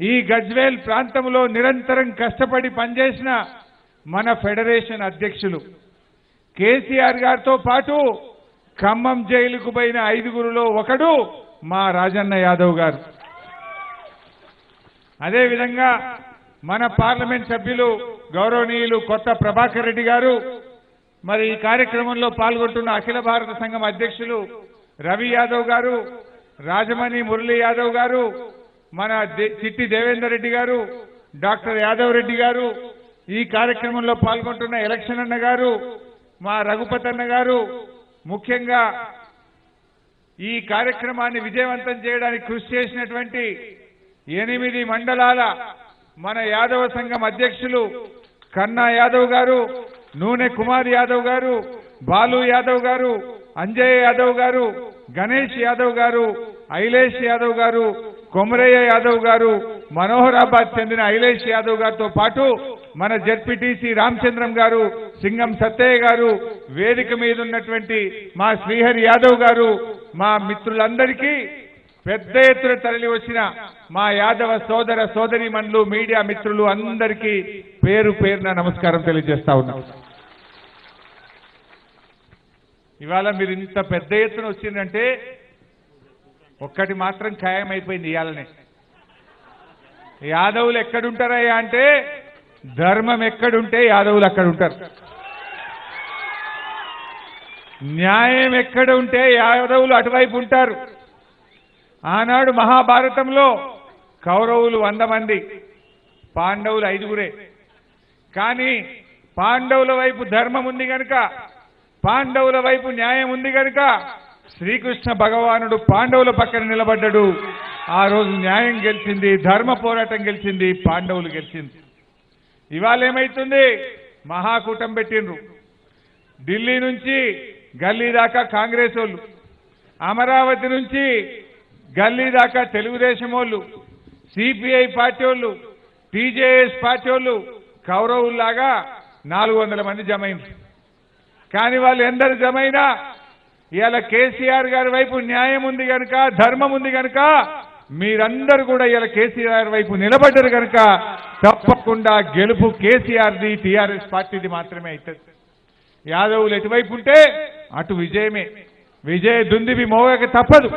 ఈ గజ్వేల్ ప్రాంతంలో నిరంతరం కష్టపడి పనిచేసిన మన ఫెడరేషన్ అధ్యక్షులు కేసీఆర్ గారితో పాటు ఖమ్మం జైలుకు పోయిన ఐదుగురులో ఒకడు మా రాజన్న యాదవ్ గారు. అదేవిధంగా మన పార్లమెంట్ సభ్యులు గౌరవనీయులు కొత్త ప్రభాకర్ రెడ్డి గారు మరి ఈ కార్యక్రమంలో పాల్గొంటున్న అఖిల భారత సంఘం అధ్యక్షులు రవి యాదవ్ గారు రాజమణి మురళీ యాదవ్ గారు మన దే- చిట్టి దేవేందర్ రెడ్డి గారు డాక్టర్ యాదవ్ రెడ్డి గారు ఈ కార్యక్రమంలో పాల్గొంటున్న ఎలక్షన్ అన్న గారు మా రఘుపతి అన్న గారు ముఖ్యంగా ఈ కార్యక్రమాన్ని విజయవంతం చేయడానికి కృషి చేసినటువంటి ఎనిమిది మండలాల మన యాదవ సంఘం అధ్యక్షులు కన్నా యాదవ్ గారు నూనె కుమార్ యాదవ్ గారు బాలు యాదవ్ గారు అంజయ్ యాదవ్ గారు గణేష్ యాదవ్ గారు ఐలేష్ యాదవ్ గారు కొమరయ్య యాదవ్ గారు మనోహరాబాద్ చెందిన ఐలేష్ యాదవ్ గారితో పాటు మన జడ్పీటీసీ రామచంద్రం గారు సింగం సత్తయ్య గారు వేదిక మీద ఉన్నటువంటి మా శ్రీహరి యాదవ్ గారు మా మిత్రులందరికీ పెద్ద ఎత్తున తరలి వచ్చిన మా యాదవ సోదర సోదరి మీడియా మిత్రులు అందరికీ పేరు పేరున నమస్కారం తెలియజేస్తా ఉన్నాం. ఇవాళ మీరు ఇంత పెద్ద ఎత్తున వచ్చిందంటే ఒక్కటి మాత్రం ఖాయమైపోయింది ఇవాళనే యాదవులు ఎక్కడుంటారయ్యా అంటే ధర్మం ఎక్కడుంటే యాదవులు అక్కడ ఉంటారు న్యాయం ఎక్కడ ఉంటే యాదవులు అటువైపు ఉంటారు. ఆనాడు మహాభారతంలో కౌరవులు వంద మంది పాండవులు ఐదుగురే. కానీ పాండవుల వైపు ధర్మం ఉంది కనుక పాండవుల వైపు న్యాయం ఉంది గనుక శ్రీకృష్ణ భగవానుడు పాండవుల పక్కన నిలబడ్డాడు. ఆ రోజు న్యాయం గెలిచింది ధర్మ పోరాటం గెలిచింది పాండవులు గెలిచింది. ఇవాళ ఏమైతుంది మహాకూటం పెట్టిండ్రు. ఢిల్లీ నుంచి గల్లీ దాకా కాంగ్రెస్ వాళ్ళు. అమరావతి నుంచి గల్లీ దాకా తెలుగుదేశం వాళ్ళు. సిపిఐ పార్టీ వాళ్ళు టీజేఎస్ పార్టీ వాళ్ళు కౌరవుల్లాగా నాలుగు వందల మంది జమైంది కానీ వాళ్ళు ఎందరు జమైనా ఇవాళ కేసీఆర్ గారి వైపు న్యాయం ఉంది కనుక ధర్మం ఉంది కనుక మీరందరూ కూడా ఇలా కేసీఆర్ వైపు నిలబడ్డారు కనుక తప్పకుండా గెలుపు కేసీఆర్ది టీఆర్ఎస్ పార్టీది మాత్రమే అవుతుంది యాదవులు ఎటువైపు ఉంటే అటు విజయమే. విజయ దుందివి మోగక తప్పదు.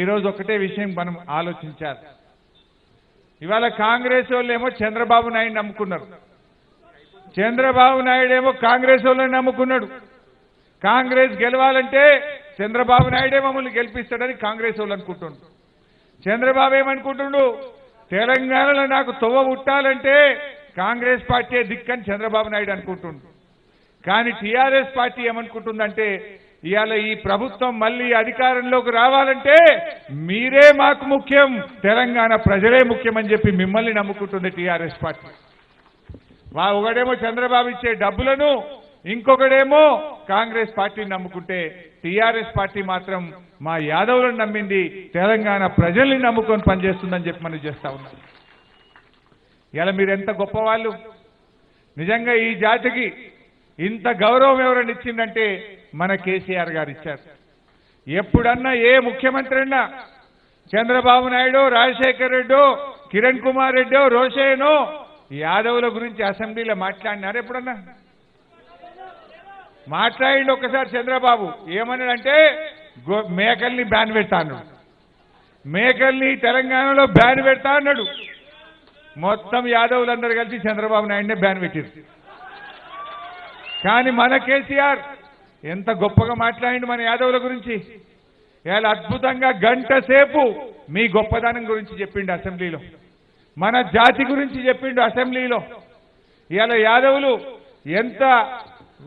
ఈరోజు ఒకటే విషయం మనం ఆలోచించాలి. ఇవాళ కాంగ్రెస్ వాళ్ళు ఏమో చంద్రబాబు నాయుడు నమ్ముకున్నారు. చంద్రబాబు నాయుడు ఏమో కాంగ్రెస్ వాళ్ళని నమ్ముకున్నాడు. కాంగ్రెస్ గెలవాలంటే చంద్రబాబు నాయుడే మమ్మల్ని గెలిపిస్తాడని కాంగ్రెస్ వాళ్ళు అనుకుంటుండ్రు. చంద్రబాబు ఏమనుకుంటుండు? తెలంగాణలో నాకు తొవ్వ పుట్టాలంటే కాంగ్రెస్ పార్టీ దిక్కని చంద్రబాబు నాయుడు అనుకుంటుండు. కానీ టీఆర్ఎస్ పార్టీ ఏమనుకుంటుందంటే ఇవాళ ఈ ప్రభుత్వం మళ్ళీ అధికారంలోకి రావాలంటే మీరే మాకు ముఖ్యం తెలంగాణ ప్రజలే ముఖ్యమని చెప్పి మిమ్మల్ని నమ్ముకుంటుంది టీఆర్ఎస్ పార్టీ. వా ఒకడేమో చంద్రబాబు ఇచ్చే డబ్బులను ఇంకొకడేమో కాంగ్రెస్ పార్టీని నమ్ముకుంటే టీఆర్ఎస్ పార్టీ మాత్రం మా యాదవులను నమ్మింది తెలంగాణ ప్రజల్ని నమ్ముకొని పనిచేస్తుందని చెప్పి మనం చేస్తా ఉన్నాం. ఇలా మీరు ఎంత గొప్పవాళ్ళు. నిజంగా ఈ జాతికి ఇంత గౌరవం ఎవరైనా ఇచ్చిందంటే మన కేసీఆర్ గారు ఇచ్చారు. ఎప్పుడన్నా ఏ ముఖ్యమంత్రి అన్నా చంద్రబాబు నాయుడు రాజశేఖర్ రెడ్డో కిరణ్ కుమార్ రెడ్డో రోషేనో యాదవుల గురించి అసెంబ్లీలో మాట్లాడినారు ఎప్పుడన్నా? మాట్లాడిండు ఒకసారి చంద్రబాబు. ఏమన్నాడంటే గో- మేకల్ని బ్యాన్ పెడతా అన్నాడు. మేకల్ని తెలంగాణలో బ్యాన్ పెడతా అన్నాడు. మొత్తం యాదవులందరూ కలిసి చంద్రబాబు నాయుడునే బ్యాన్ పెట్టారు కానీ మన కేసీఆర్ ఎంత గొప్పగా మాట్లాడిండు మన యాదవుల గురించి. ఇలా అద్భుతంగా గంట సేపు మీ గొప్పదనం గురించి చెప్పిండు అసెంబ్లీలో. మన జాతి గురించి చెప్పిండు అసెంబ్లీలో. ఇవాళ యాదవులు ఎంత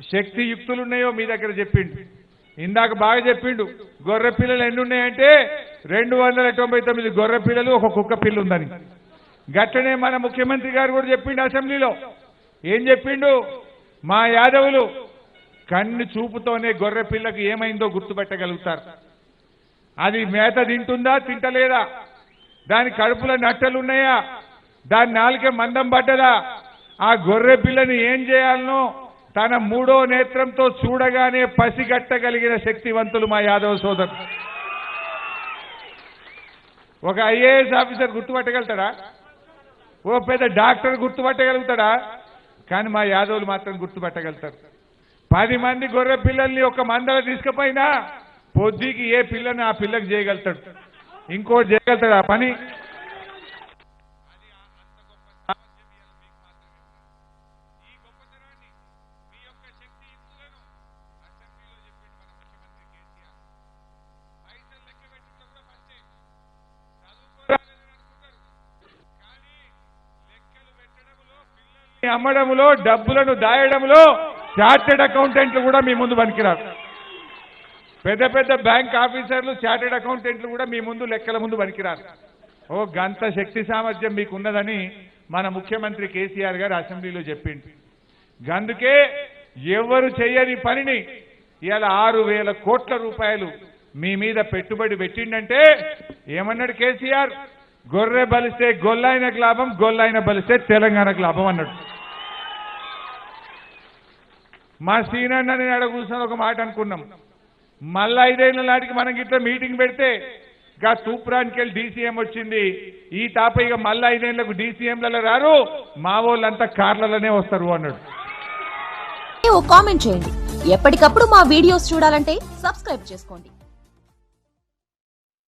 శక్తియుక్తులు ఉన్నాయో మీ దగ్గర చెప్పిండు. ఇందాక బాగా చెప్పిండు గొర్రె పిల్లలు ఎన్ని ఉన్నాయంటే రెండు వందల తొంభై తొమ్మిది గొర్రె పిల్లలు ఒక కుక్క పిల్ల ఉందని. గట్టనే మన ముఖ్యమంత్రి గారు కూడా చెప్పిండు అసెంబ్లీలో. ఏం చెప్పిండు? మా యాదవులు కన్ను చూపుతోనే గొర్రె పిల్లకు ఏమైందో గుర్తుపెట్టగలుగుతారు. అది మేత తింటుందా తింటలేదా? దాని కడుపులో నట్టలున్నాయా దాని నాలుకే మందం పడ్డదా? ఆ గొర్రె పిల్లని ఏం చేయాలనో తన మూడో నేత్రంతో చూడగానే పసిగట్టగలిగిన శక్తివంతులు మా యాదవ సోదరు ఒక ఐఏఎస్ ఆఫీసర్ గుర్తుపట్టగలుగుతాడా? ఓ పెద్ద డాక్టర్ గుర్తుపట్టగలుగుతాడా? కానీ మా యాదవులు మాత్రం గుర్తుపట్టగలుగుతారు. పది మంది గొర్రె పిల్లల్ని ఒక మందల తీసుకుపోయినా పొద్దుకి ఏ పిల్లని ఆ పిల్లకి చేయగలుగుతాడు? ఇంకోటి చేయగలుగుతాడు ఆ పని? అమ్మడంలో డబ్బులను దాయడంలో చార్టెడ్ అకౌంటెంట్లు కూడా మీ ముందు పనికిరారు. పెద్ద పెద్ద బ్యాంక్ ఆఫీసర్లు చార్టెడ్ అకౌంటెంట్లు కూడా మీ ముందు లెక్కల ముందు పనికిరారు. ఓ గంత శక్తి సామర్థ్యం మీకు ఉన్నదని మన ముఖ్యమంత్రి కేసీఆర్ గారు అసెంబ్లీలో చెప్పింది అందుకే ఎవరు చేయని పనిని ఇవాళ ఆరు వేల కోట్ల రూపాయలు మీ మీద పెట్టుబడి పెట్టిండంటే ఏమన్నాడు కేసీఆర్? గొర్రె బలిస్తే గొల్లైనకు లాభం గొల్లైన బలిస్తే తెలంగాణకు లాభం అన్నాడు. మా సీనన్న నేను అక్కడ కూర్చొని ఒక మాట అనుకున్నాం. మళ్ళా ఐదేళ్ళ నాటికి మనం ఇట్లా మీటింగ్ పెడితే గా తూప్రానికి వెళ్ళి డీసీఎం వచ్చింది. ఈ తాప ఇక మళ్ళా ఐదేళ్ళకు డీసీఎంలలో రారు. మా వాళ్ళంతా కార్లలోనే వస్తారు అన్నాడు. కామెంట్ చేయండి. ఎప్పటికప్పుడు మా వీడియోస్ చూడాలంటే సబ్స్క్రైబ్ చేసుకోండి.